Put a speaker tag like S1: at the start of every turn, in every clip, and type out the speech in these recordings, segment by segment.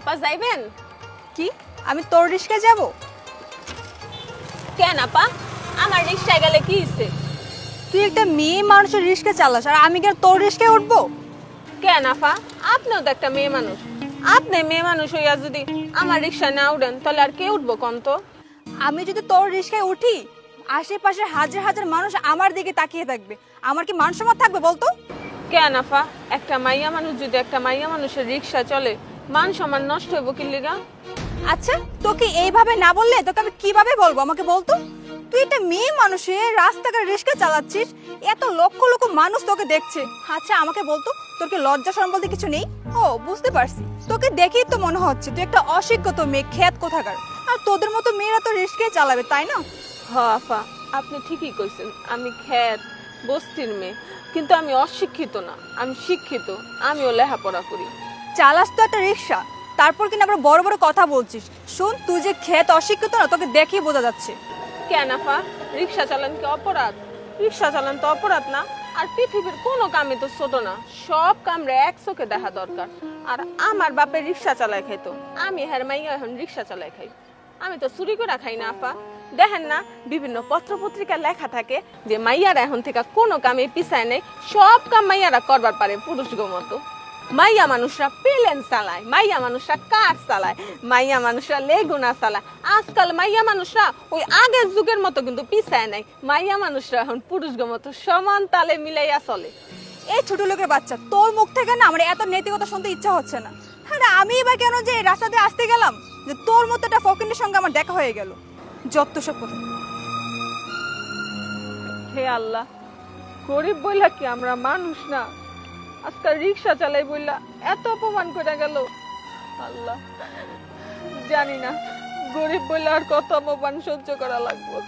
S1: আপা যাইবেন?
S2: কি? আমি তোর রিস্কায় যাব?
S1: কেন আপা? আমার রিক্সায় গেলে কি হইছে?
S2: তুই একটা মেয়ে মানুষের রিস্কা চালাস আর আমি কেন তোর রিস্কায় উঠবো?
S1: কেন আপা? আপনিও তো একটা মেয়ে মানুষ। আপনি মেয়ে মানুষ হইয়া যদি আমার রিক্সায় না উঠেন তাহলে আর কে উঠবো কন তো?
S2: আমি যদি তোর রিক্সায় উঠি আশেপাশে হাজার হাজার মানুষ আমার দিকে তাকিয়ে থাকবে। আমার কি মান সম্মান থাকবে বলতো?
S1: কেন আফা একটা মাইয়া মানুষ যদি একটা মাইয়া মানুষের রিক্সা চলে মান সম্মান নষ্ট হইব কি লিগা?
S2: আচ্ছা তোকে এইভাবে না বললে তোকে আমি কীভাবে বলব? আমাকে বলতো তুই একটা মেয়ে মানুষে রাস্তাঘাট রিস্কা চালাচ্ছিস এত লক্ষ লক্ষ মানুষ তোকে দেখছে। আচ্ছা আমাকে বলতো তোর কি লজ্জা শরম বলতে কিছু নেই? ও বুঝতে পারছি। তোকে দেখেই তো মনে হচ্ছে তুই একটা অশিক্ষিত মেয়ে খেত কোথাকার। আর তোদের মতো মেয়েরা তো রিস্কাই চালাবে তাই না?
S1: হ আফা আপনি ঠিকই কইছেন। আমি খ্যাত বস্তির মেয়ে কিন্তু আমি অশিক্ষিত না। আমি শিক্ষিত আমিও লেখাপড়া করি।
S2: চালাস তো একটা রিক্সা। তারপর কিনা আবার বড় বড় কথা বলছিস। শোন, তুই যে খেত অশিক্ষিত না, তোকে দেখেই বোঝা যাচ্ছে।
S1: কেন আফা? রিক্সা চালান কি অপরাধ? রিক্সা চালান তো অপরাধ না। আর পৃথিবীর কোনো কামে তো ছোট না। সব কামরে এক দেখা দরকার। আর আমার বাপে রিক্সা চালায় খাইতো। আমি হ্যার মাইয়া এখন রিক্সা চালায় খাই। আমি তো চুরি করে খাই না আপা দেখেন না, বিভিন্ন পত্র পত্রিকায় লেখা থাকে যে মাইয়ারা এখন থেকে কোনো কামে পিছায় নেই। সব কাম মাইয়ারা করবার পারে পুরুষ মতো। মাইয়া মানুষরা প্লেন চালায় মাইয়া মানুষরা কার চালায় মাইয়া মানুষরা লেগুনা চালায় আজকাল মাইয়া মানুষরা ওই আগের যুগের মতো কিন্তু পিছায় নাই। মাইয়া মানুষরা এখন পুরুষ মতো সমান তালে মিলাইয়া চলে।
S2: এই ছোট লোকের বাচ্চা তোর মুখ থেকে না আমার এত নৈতিকতা শুনতে ইচ্ছা হচ্ছে না। আরে আমি বা কেন যে এই রাস্তা দিয়ে আসতে গেলাম? যে তোর মতো একটা ফকিনের সঙ্গে আমার দেখা হয়ে গেল। যত সব কথা।
S1: হে আল্লাহ গরিব বইলা কি আমরা মানুষ না? আজকাল রিক্সা চালাই বললা এত অপমান করে গেল। আল্লাহ, জানি না, গরিব বললে আর কত অপমান সহ্য করা লাগবে।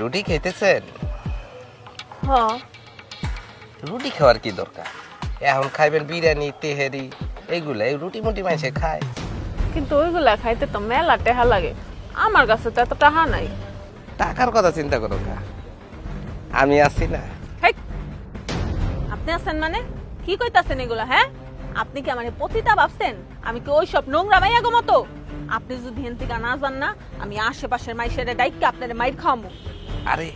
S3: রুটি খেতেছেন?
S1: হ্যাঁ।
S3: রুটি খাওয়ার কি দরকার? এখন খাইবেন বিরিয়ানি তেহেরি এইগুলা এই রুটি মুটি মাইসে খায়।
S1: কিন্তু ওইগুলা খাইতে তো মেলা টেহা লাগে। আমার কাছে তো এত টাহা নাই।
S3: টাকার কথা চিন্তা করো না। আমি আছি না!
S1: আপনি আছেন মানে? কি কইতাছেন এগুলা হ্যাঁ? আপনি কি আমার পতিতা ভাবছেন? আমি কি ওই সব নোংরা মাইয়া গো মতো? আপনি যদি হেন থেকে না যান না আমি আশেপাশের মাইসের ডাইককে আপনার মাইর খাওয়াবো
S3: আরে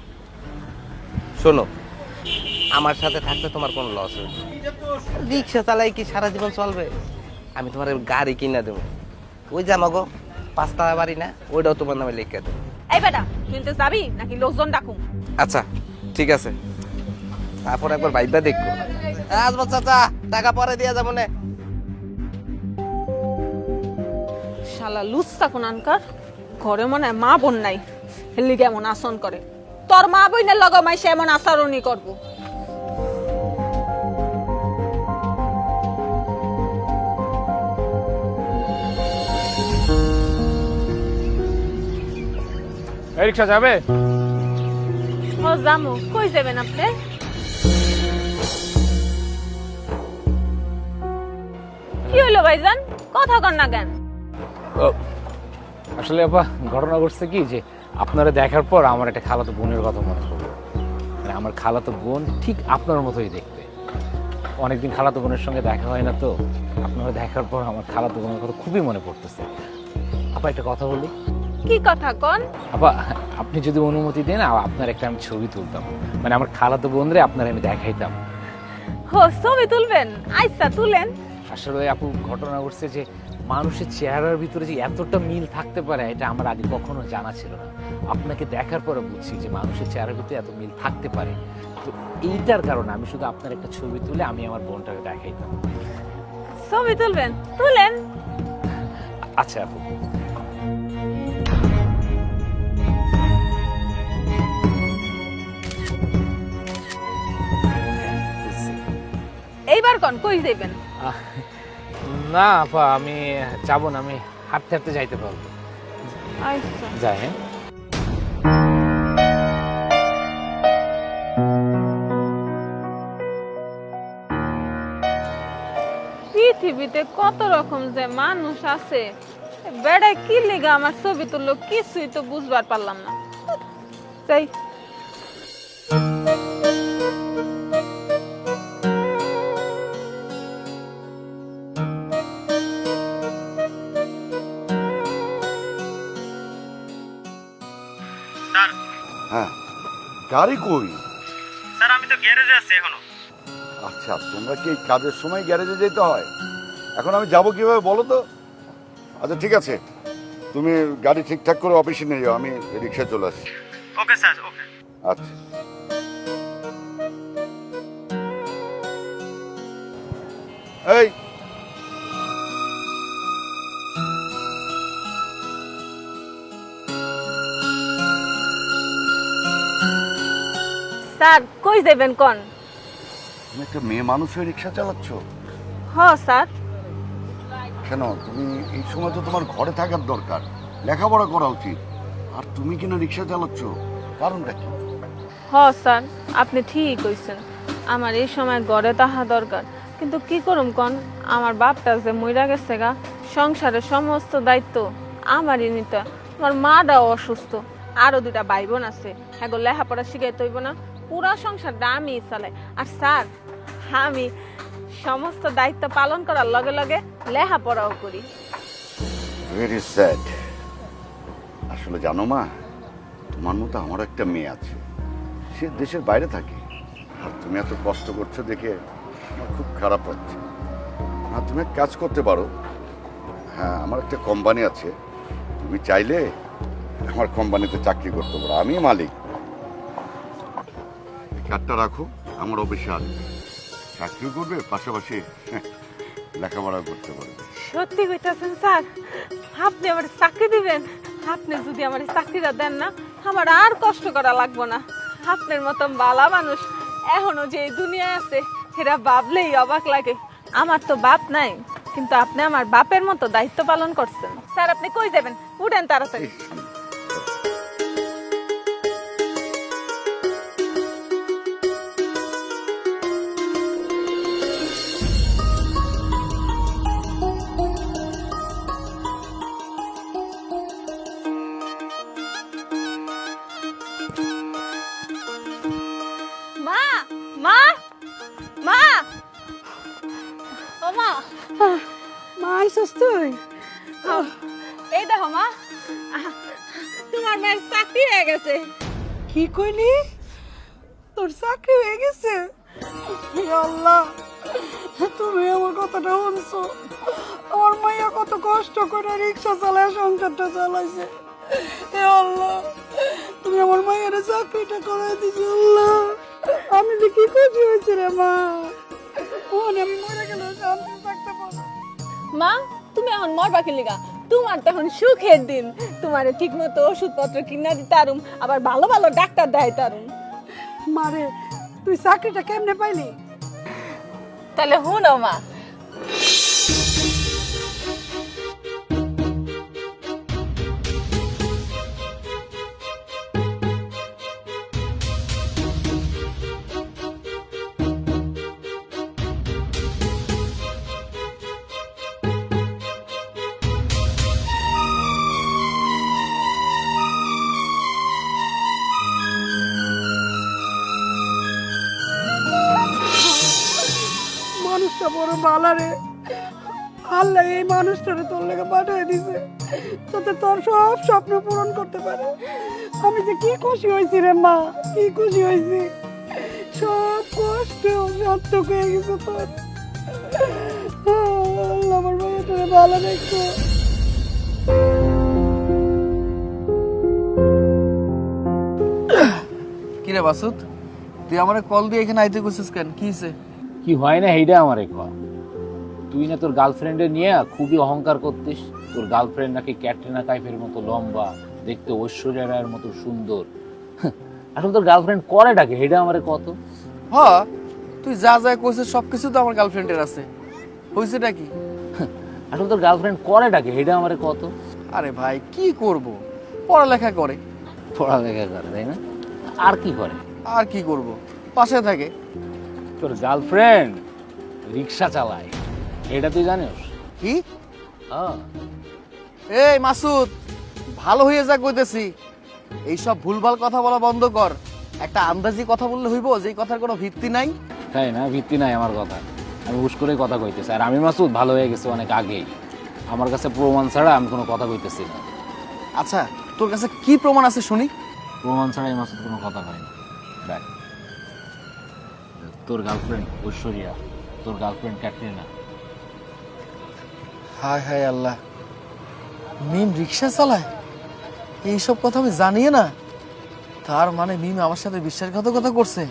S3: শোনো আমার সাথে থাকতে তোমার কোনো লস হবে রিক্সা চালাই কি সারা জীবন চলবে? আমি তোমার গাড়ি কিনা দেবো। ওই জানো গো পাঁচতলা বাড়ি না ওইটাও তোমার নামে লিখে দেবো।
S1: এই বেটা তুই তো যাবি নাকি লোকজন ডাকুম?
S3: আচ্ছা ঠিক আছে। তারপর একবার ভাইবা দেখব। আসব চাচা টাকা পরে দিয়ে যাব না।
S1: শালা লুচ্ছা কোনানকার ঘরে মনে হয় মা বোন নাই। হেলি কেমন আসন করে। তোর মা বোনের লগ মাইসে এমন আচরণই করব।
S4: এই রিক্সা যাবে?
S1: ও জামু কই যাবেন আপনি? কি হইল ভাইজান? কথা কর না কেন।
S4: আসলে আপা ঘটনা ঘটছে কি যে আপনারা দেখার পর আমার একটা খালাতো বোনের কথা মনে পড়ল। মানে আমার খালাতো বোন ঠিক আপনার মতোই দেখতে। অনেকদিন খালাতো বোনের সঙ্গে দেখা হয় না তো আপনারা দেখার পর আমার খালাতো বোনের কথা খুবই মনে পড়তেছে। আপা একটা কথা বলি।
S1: কি কথা কন?
S4: আপা আপনি যদি অনুমতি দেন আপনার একটা আমি ছবি তুলতাম। মানে আমার খালাতো বোনরে আপনার আমি দেখাইতাম।
S1: হো ছবি তুলবেন? আচ্ছা তুলেন।
S4: আসলে আপু ঘটনা ঘটছে যে মানুষের চেহারার ভিতরে যে এতটা মিল থাকতে পারে এটা আমার আগে কখনো জানা ছিল না। আপনাকে দেখার পরে বুঝছি যে মানুষের চেহারার ভিতরে এত মিল থাকতে পারে। তো এইটার কারণে আমি শুধু আপনার একটা ছবি তুলে আমি আমার বোনটাকে দেখাইতাম।
S1: ছবি তুলবেন? তুলেন।
S4: আচ্ছা আপু।
S1: এইবার কোন কই যাইবেন?
S4: না আপা আমি যাব না আমি হাঁটতে হাঁটতে যাইতে পারব।
S1: আচ্ছা।
S4: যাই হ্যাঁ।
S1: পৃথিবীতে কত রকম যে মানুষ আছে। বেড়ায় কি লেগে আমার ছবি তুললো কিছুই তো বুঝবার পারলাম না। তাই
S5: হ্যাঁ গাড়ি কই?
S6: স্যার আমি তো গ্যারেজে আছি এখনও।
S5: আচ্ছা তোমরা কি কাজের সময় গ্যারেজে যেতে হয়? এখন আমি যাব কীভাবে বলো তো? আচ্ছা ঠিক আছে। তুমি গাড়ি ঠিকঠাক করে অফিসে নিয়ে যাও আমি রিক্সা চলে আসছি।
S6: Okay sir okay.
S5: আচ্ছা। এই!
S1: স্যার কই যাবেন কোন?
S5: তুমি একটা মেয়ে মানুষ হয়ে রিক্সা চালাচ্ছ?
S1: হ স্যার।
S5: কেন? তুমি এই সময় তো তোমার ঘরে থাকার দরকার। লেখাপড়া করা উচিত। আর তুমি কিনা রিক্সা চালাচ্ছ? কারণটা কি?
S1: হ স্যার আপনি ঠিক কইছেন। আমার এই সময় গড়ে তাহা দরকার। কিন্তু কি করুম কন? আমার বাপটা যে মইরা গেছে গা, সংসারের সমস্ত দায়িত্ব আমারই নিতে। আমার মাটাও অসুস্থ। আরও দুটা ভাই বোন আছে। হ্যাঁ লেখাপড়া শিখাইতে হইব না। পুরা সংসারটা আমি চালাই। আর স্যার, আমি সমস্ত দায়িত্ব পালন করার লগে লগে লেখাপড়াও করি।
S5: ভেরি স্যাড আসলে জানো মা, তোমার মতো আমার একটা মেয়ে আছে। সে দেশের বাইরে থাকে। আর তুমি এত কষ্ট করছ দেখে আমার খুব খারাপ লাগছে। আর তুমি এক কাজ করতে পারো। হ্যাঁ আমার একটা কোম্পানি আছে। তুমি চাইলে আমার কোম্পানিতে চাকরি করতে পারো। আমি মালিক। কার্ডটা রাখো, আমার অফিসে আসবে। চাকরি করবে পাশাপাশি লেখাপড়া করতে পারবে।
S1: সত্যি কইতাছেন স্যার আপনি আমার চাকরি দিবেন। আপনি যদি আমার চাকরিটা দেন না আমার আর কষ্ট করা লাগবে না। আপনার মতন বালা মানুষ এখনও যে দুনিয়ায় আছে সেটা ভাবলেই অবাক লাগে। আমার তো বাপ নাই কিন্তু আপনি আমার বাপের মতো দায়িত্ব পালন করছেন। স্যার আপনি কই যাবেন? উঠেন তাড়াতাড়ি। তোমার মায়ের চাকরি হয়ে গেছে।
S7: কি কইলি? তোর চাকরি হয়ে গেছে? হে আল্লাহ তুমি আমার কথাটা শুনছো। আমার মাইয়া কত কষ্ট করে রিক্সা চালায় সংসারটা চালাইছে। হে আল্লাহ তুমি আমার মায়ের চাকরিটা করে দিছো আল্লাহ। আমি যে কি খুশি হয়েছি রে মা। ওখানে আমি মরে গেলে শান্তি থাকতে পারব
S1: মা তুমি এখন মরবা কি লিগা? তোমার তখন সুখের দিন। তোমার ঠিক মতো ওষুধপত্র কিনা দিতে আরুম আবার ভালো ভালো ডাক্তার দেয় তারুম।
S7: মারে তুই চাকরিটা কেমনে পাইলি?
S1: তাহলে হুন মা
S7: মানুষটা বড় ভালো রে। আল্লাহ এই মানুষটারে তোর লেগে পাঠিয়ে দিছে। যাতে তোর সব স্বপ্ন পূরণ করতে পারে। আমি যে কি খুশি হয়েছি রে মা কি খুশি হয়েছি। সব
S8: কষ্টে সার্থক হয়ে গেছে তোর। আল্লাহ আমার মায়ের ভালো দেখতো কিরে বাসুত তুই আমার কল দিয়ে এখানে আইতে করছিস কেন? কি
S4: কি হয় না এইটা আমার এক তুই না তোর গার্লফ্রেন্ডে নিয়ে খুবই অহংকার করতিস। তোর গার্লফ্রেন্ড নাকি ক্যাটরিনা কাইফের মতো লম্বা দেখতে ঐশ্বর্যা রায়ের মতো সুন্দর। আসলে তোর গার্লফ্রেন্ড করে ডাকে এটা আমার কত?
S8: হ তুই যা যা কইছিস সবকিছু তো আমার গার্লফ্রেন্ডের আছে। হয়েছেটা কি?
S4: আসলে তোর গার্লফ্রেন্ড করে ডাকে এটা আমার কত?
S8: আরে ভাই কি করব? পড়ালেখা করে।
S4: পড়ালেখা করে তাই না? আর কি করে?
S8: আর কি করব? পাশে থাকে।
S4: তোর গার্লফ্রেন্ড রিক্সা চালায়। এটা তুই জানিস?
S8: কি?
S4: হ্যাঁ।
S8: এই মাসুদ ভালো হয়ে যা কইতেছি। এইসব ভুলভাল কথা বলা বন্ধ কর। একটা আন্দাজি কথা বললে হইব যে কথার কোনো ভিত্তি নাই।
S4: তাই না? ভিত্তি নাই আমার কথা। আমি হুশ করে কথা কইতেছি। আর আমি মাসুদ ভালো হয়ে গেছে অনেক আগেই। আমার কাছে প্রমাণ ছাড়া আমি কোনো কথা কইতেছি না।
S8: আচ্ছা তোর কাছে কি প্রমাণ আছে শুনি?
S4: প্রমাণ ছাড়া এই মাসুদ কোনো কথা কয় না। দেখ তোর গার্লফ্রেন্ড ঐশ্বরিয়া তোর গার্লফ্রেন্ড ক্যাটরিনা।
S8: হায় হায় আল্লাহ। মিম রিক্সা চালায়? এইসব কথা আমি জানিয়ে না। তার মানে মিম আমার সাথে বিশ্বাসঘাতকতা করছে।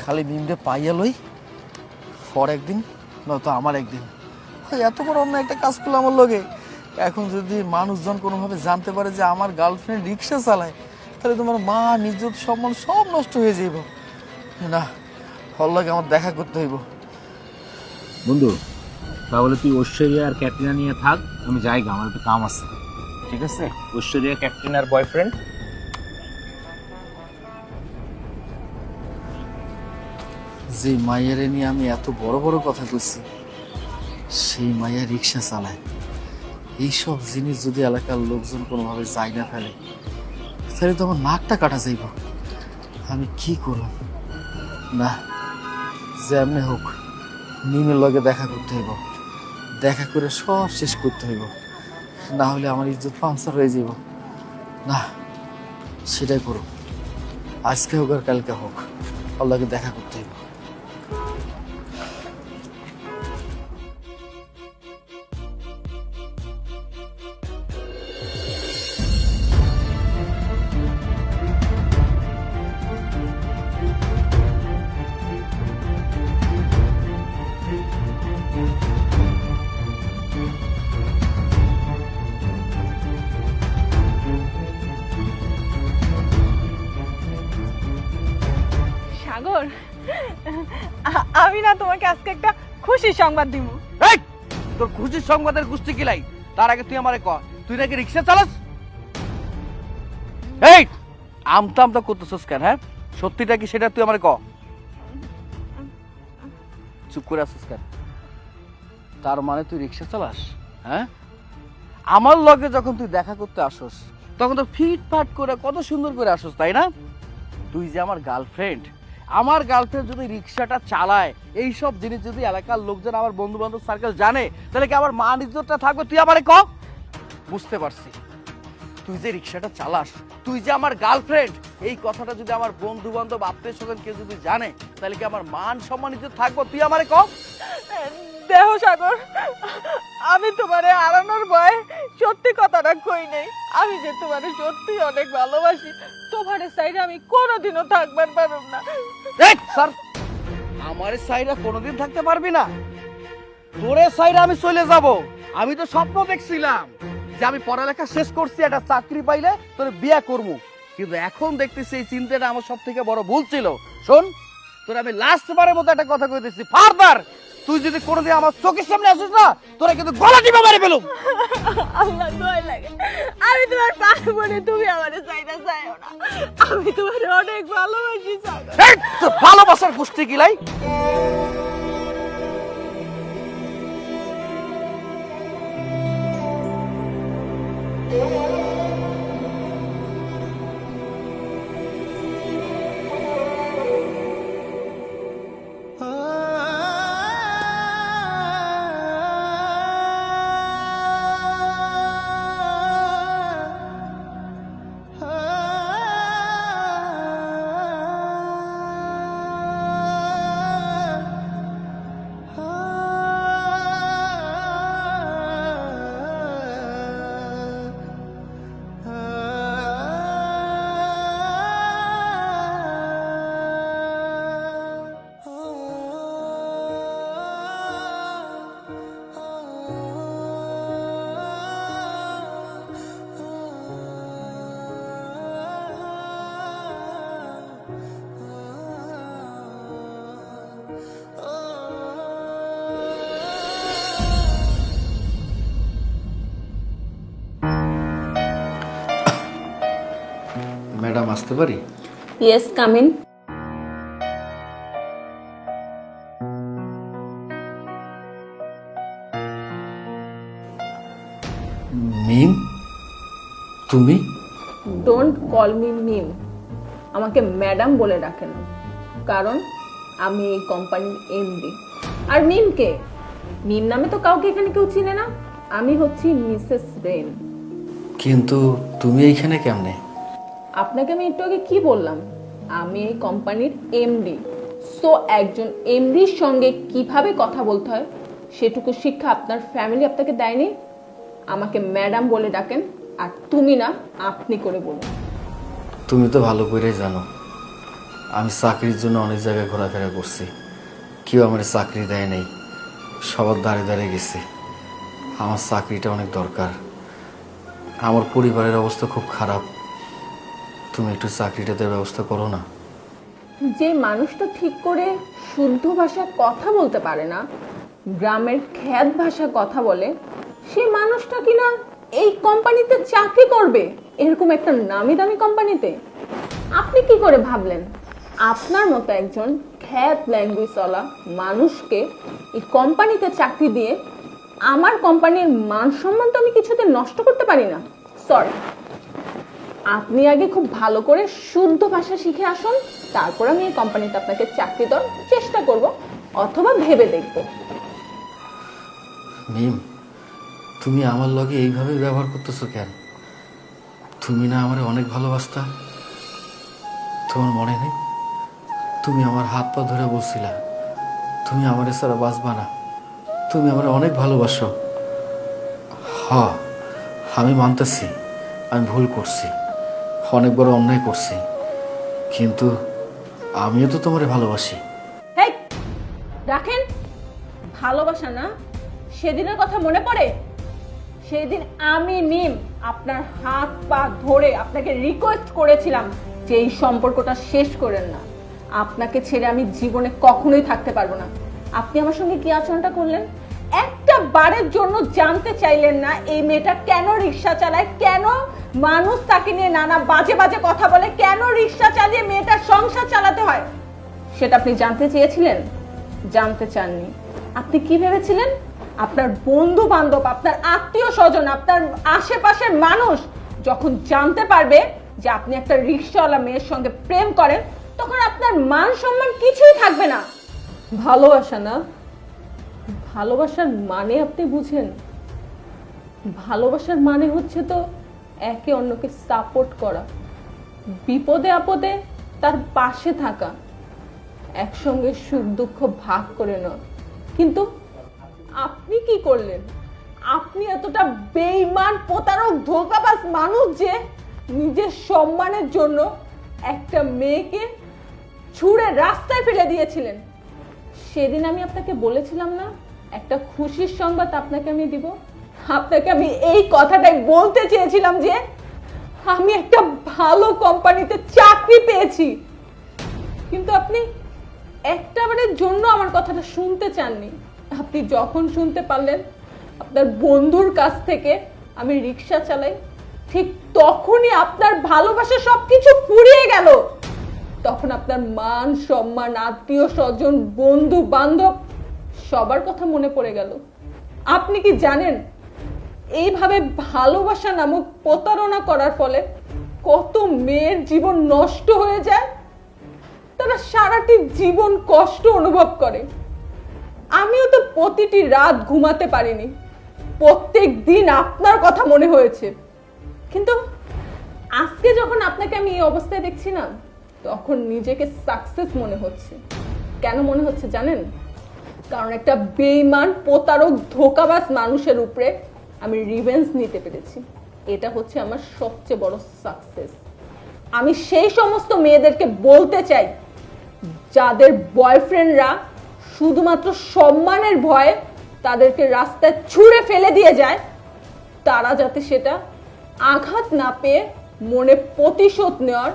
S8: খালি মিমরে পাইয়া লই, পর একদিন, নয়তো আমার একদিন। এত বড় অন্য একটা কাজ করল আমার লোকে এখন যদি মানুষজন কোনোভাবে জানতে পারে যে আমার গার্লফ্রেন্ড রিক্সা চালায়, তাহলে তোমার মা নিজত সম্মান সব নষ্ট হয়ে যাইব। না হল লাগে আমার দেখা করতে হইব।
S4: বন্ধু তাহলে তুই ঐশ্বরিয়া আর ক্যাটরিনা নিয়ে থাক আমি যাই গা, আমার একটু কাম আছে। ঠিক আছে? ঐশ্বরিয়া ক্যাটরিনার বয়ফ্রেন্ড
S8: যে মায়ের নিয়ে আমি এত বড় বড় কথা কইছি সেই মাইয়া রিক্সা চালায়। এইসব জিনিস যদি এলাকার লোকজন কোনোভাবে যাই না ফেলে তাহলে তো আমার নাকটা কাটা যাইব। আমি কি করব না যেমনি হোক নিমের লগে দেখা করতে হইব। দেখা করে সব শেষ করতে হইব। না হলে আমার ইজ্জত পাংসার হয়ে যাব না, সেটাই করুক। আজকে হোক আর কালকে হোক, আল্লাহকে দেখা করতে হইব।
S2: খুশি সংবাদ দিব।
S8: এই, তোর খুশির সংবাদের গোষ্ঠী কিলাই তার আগে তুই আমারে ক, তুই নাকি রিক্সা চালাস? এই, আমতা আমতা করতেছস কেন হ্যাঁ? সত্যিটা কি সেটা তুই আমারে ক। চুপ করে আসছিস কেন? তার মানে তুই রিক্সা চালাস হ্যাঁ? আমার লগে যখন তুই দেখা করতে আসস, তখন তো ফিটফাট করে কত সুন্দর করে আসস, তাই না? তুই যে আমার গার্লফ্রেন্ড আমার গার্লফ্রেন্ড যদি রিক্সাটা চালায় এই সব জিনিস যদি এলাকার লোকজন আমার বন্ধু বান্ধব সার্কেল জানে, তাহলে কি আমার মান ইজ্জতটা থাকবে? তুই আমারে ক? বুঝতে পারছি। তুই যে রিক্সাটা চালাস তুই যে আমার গার্লফ্রেন্ড এই কথাটা যদি আমার বন্ধু বান্ধব আত্মীয় স্বজন কেউ যদি জানে তাহলে কি আমার মান সম্মানিত থাকব? তুই আমারে কম?
S2: দেহ সাগর আমি তোমারে হারানোর ভয় সত্যি কথাটা কই নেই। আমি যে তোমারে সত্যি অনেক ভালোবাসি তোমার সাইডে আমি কোনোদিনও থাকবার পারব না।
S8: স্যার আমার সাইডে কোনোদিন থাকতে পারবি না। তোরে সাইডে আমি চলে যাব। আমি তো স্বপ্ন দেখছিলাম। যে আমি পড়ালেখা শেষ করছি একটা চাকরি পাইলে তোর বিয়ে করব। কিন্তু এখন দেখতেছি এই চিন্তাটা আমার সব থেকে বড় ভুল ছিল। শোন তোর আমি লাস্ট বারের মতো একটা কথা কইতেছি ফারদার তুই যদি কোনোদিন আমার চোখের সামনে আসিস না তোরা কিন্তু গলা টিপে মেরে ফেলুম।
S2: আল্লাহ দয় লাগে। আমি তোমার পাশে পড়ে তুমি আমার সাইডে যাইও না। আমি তোমার অনেক ভালোবাসি
S8: ভালোবাসার গোষ্ঠী কিলাই Oh, আসতে পারি?
S9: ইয়েস কামিন
S8: মিম তুমি?
S9: ডোন্ট কল মি মিম আমাকে ম্যাডাম বলে ডাকেন কারণ আমি এই কোম্পানির এমডি আর মিম কে? মিম নামে তো কাউকে এখানে কেউ চিনে না। আমি হচ্ছি মিসেস রেন
S8: কিন্তু তুমি এইখানে কেমনে?
S9: আপনাকে আমি একটু আগে কি বললাম? আমি এই কোম্পানির এমডি সো একজন এমডির সঙ্গে কীভাবে কথা বলতে হয়, সেটুকু শিক্ষা আপনার ফ্যামিলি আপনাকে দেয়নি? আমাকে ম্যাডাম বলে ডাকেন, আর তুমি না, আপনি করে বলুন।
S8: তুমি তো ভালো করেই জানো, আমি চাকরির জন্য অনেক জায়গায় ঘোরাফেরা করছি। কেউ আমার চাকরি দেয় নেই, সবার দাঁড়িয়ে দাঁড়িয়ে গেছি। আমার চাকরিটা অনেক দরকার। আমার পরিবারের অবস্থা খুব খারাপ। তুমি একটু চাকরিটাতে ব্যবস্থা করো না।
S9: যে মানুষটা ঠিক করে শুদ্ধ ভাষায় কথা বলতে পারে না, গ্রামের খ্যাত ভাষা কথা বলে, সে মানুষটা কিনা এই কোম্পানিতে চাকরি করবে, এরকম একটা নামি দামি কোম্পানিতে? আপনি কি করে ভাবলেন? আপনার মতো একজন খ্যাত ল্যাঙ্গুয়েজওয়ালা মানুষকে এই কোম্পানিতে চাকরি দিয়ে আমার কোম্পানির মান সম্মান তো আমি কিছুতে নষ্ট করতে পারি না। সরি আপনি আগে খুব ভালো করে শুদ্ধ ভাষা শিখে আসুন, তারপর আমি এই কোম্পানিতে আপনাকে চাকরি দেওয়ার চেষ্টা করব, অথবা ভেবে দেখব।
S8: মিম তুমি আমার লগে এইভাবে ব্যবহার করতেছো কেন? তুমি না আমারে অনেক ভালোবাসতা। তোমার মনে নেই? তুমি আমার হাত পা ধরে বলছিলা, তুমি আমার ছাড়া বাঁচবা না। তুমি আমার অনেক ভালোবাসো। হ, আমি মানতেছি, আমি ভুল করছি। অনেক বড় অন্যায় করছি, কিন্তু আমিও তো তোমারে ভালোবাসি।
S9: হেই, রাখেন। ভালোবাসা না, সেদিনের কথা মনে পড়ে? সেদিন আমি মিম আপনার হাত পা ধরে আপনাকে রিকোয়েস্ট করেছিলাম যে এই সম্পর্কটা শেষ করেন না। আপনাকে ছেড়ে আমি জীবনে কখনোই থাকতে পারব না। আপনি আমার সঙ্গে কি আচরণটা করলেন? একটা বারের জন্য জানতে চাইলেন না, এই মেয়েটা কেন রিক্সা চালায়, কেন মানুষ তাকে নিয়ে নানা বাজে বাজে কথা বলে, কেন রিক্সা চালিয়ে মেয়েটার সংসার চালাতে হয়? সেটা আপনি জানতে চেয়েছিলেন? জানতে চাননি। আপনি কি ভেবেছিলেন? আপনার বন্ধু বান্ধব আপনার আত্মীয় স্বজন আপনার আশেপাশের মানুষ যখন জানতে পারবে যে আপনি একটা রিক্সাওয়ালা মেয়ের সঙ্গে প্রেম করেন, তখন আপনার মান সম্মান কিছুই থাকবে না। ভালোবাসা না? ভালোবাসার মানে আপনি বুঝেন? ভালোবাসার মানে হচ্ছে তো একে অন্যকে সাপোর্ট করা। বিপদে আপদে তার পাশে থাকা। একসঙ্গে সুখ দুঃখ ভাগ করে নেওয়া। কিন্তু আপনি কি করলেন? আপনি এতটা বেইমান প্রতারক, ধোকাবাজ মানুষ যে নিজের সম্মানের জন্য একটা মেয়েকে ছুঁড়ে রাস্তায় ফেলে দিয়েছিলেন। সেদিন আমি আপনাকে বলেছিলাম না? একটা খুশির সংবাদ আপনাকে আমি দিব। আপনাকে আমি এই কথাটাই বলতে চেয়েছিলাম যে, আমি একটা ভালো কোম্পানিতে চাকরি পেয়েছি। কিন্তু আপনি একটা বারের জন্য আমার কথাটা শুনতে চাননি। আপনি যখন শুনতে পারলেন, আপনার বন্ধুর কাছ থেকে আমি রিক্সা চালাই, ঠিক তখনই আপনার ভালোবাসা সবকিছু ফুরিয়ে গেল। তখন আপনার মান, সম্মান, আত্মীয় স্বজন বন্ধু বান্ধব সবার কথা মনে পড়ে গেল। আপনি কি জানেন, এইভাবে ভালোবাসা নামক প্রতারণা করার ফলে কত মেয়ের জীবন নষ্ট হয়ে যায়? তারা সারাটি জীবন কষ্ট অনুভব করে। আমিও তো প্রতিটি রাত ঘুমাতে পারিনি। প্রত্যেক দিন আপনার কথা মনে হয়েছে। কিন্তু আজকে যখন আপনাকে আমি এই অবস্থায় দেখছি না, তখন নিজেকে সাকসেস মনে হচ্ছে। কেন মনে হচ্ছে জানেন? কারণ একটা বেইমান প্রতারক, ধোকাবাজ মানুষের উপরে আমি রিভেন্স নিতে পেরেছি। এটা হচ্ছে আমার সবচেয়ে বড় সাকসেস আমি সেই সমস্ত মেয়েদেরকে বলতে চাই, যাদের বয়ফ্রেন্ডরা শুধুমাত্র সম্মানের ভয়ে তাদেরকে রাস্তায় ছুঁড়ে ফেলে দিয়ে যায়, তারা যাতে সেটা আঘাত না পেয়ে মনে প্রতিশোধ নেওয়ার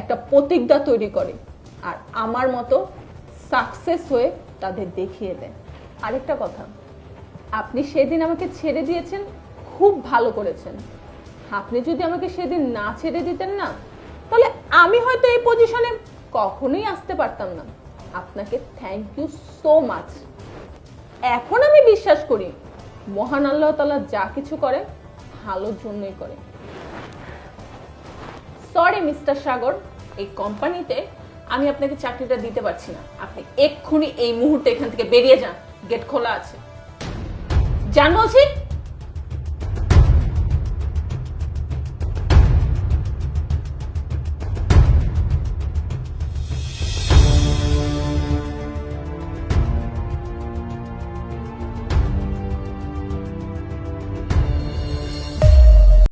S9: একটা প্রতিজ্ঞা তৈরি করে। আর আমার মতো সাকসেস হয়ে তাদের দেখিয়ে দেয়। আরেকটা কথা, আপনি সেদিন আমাকে ছেড়ে দিয়েছেন, খুব ভালো করেছেন। আপনি যদি আমাকে সেদিন না ছেড়ে দিতেন না, তাহলে আমি হয়তো এই পজিশনে কখনোই আসতে পারতাম না। আপনাকে থ্যাংক ইউ সো মাচ এখন আমি বিশ্বাস করি, মহান আল্লাহ তাআলা যা কিছু করে ভালোর জন্যই করে সরি মিস্টার সাগর, এই কোম্পানিতে আমি আপনাকে চাকরিটা দিতে পারছি না। আপনি এক্ষুনি এই মুহূর্তে এখান থেকে বেরিয়ে যান। গেট খোলা আছে। জানো বলছি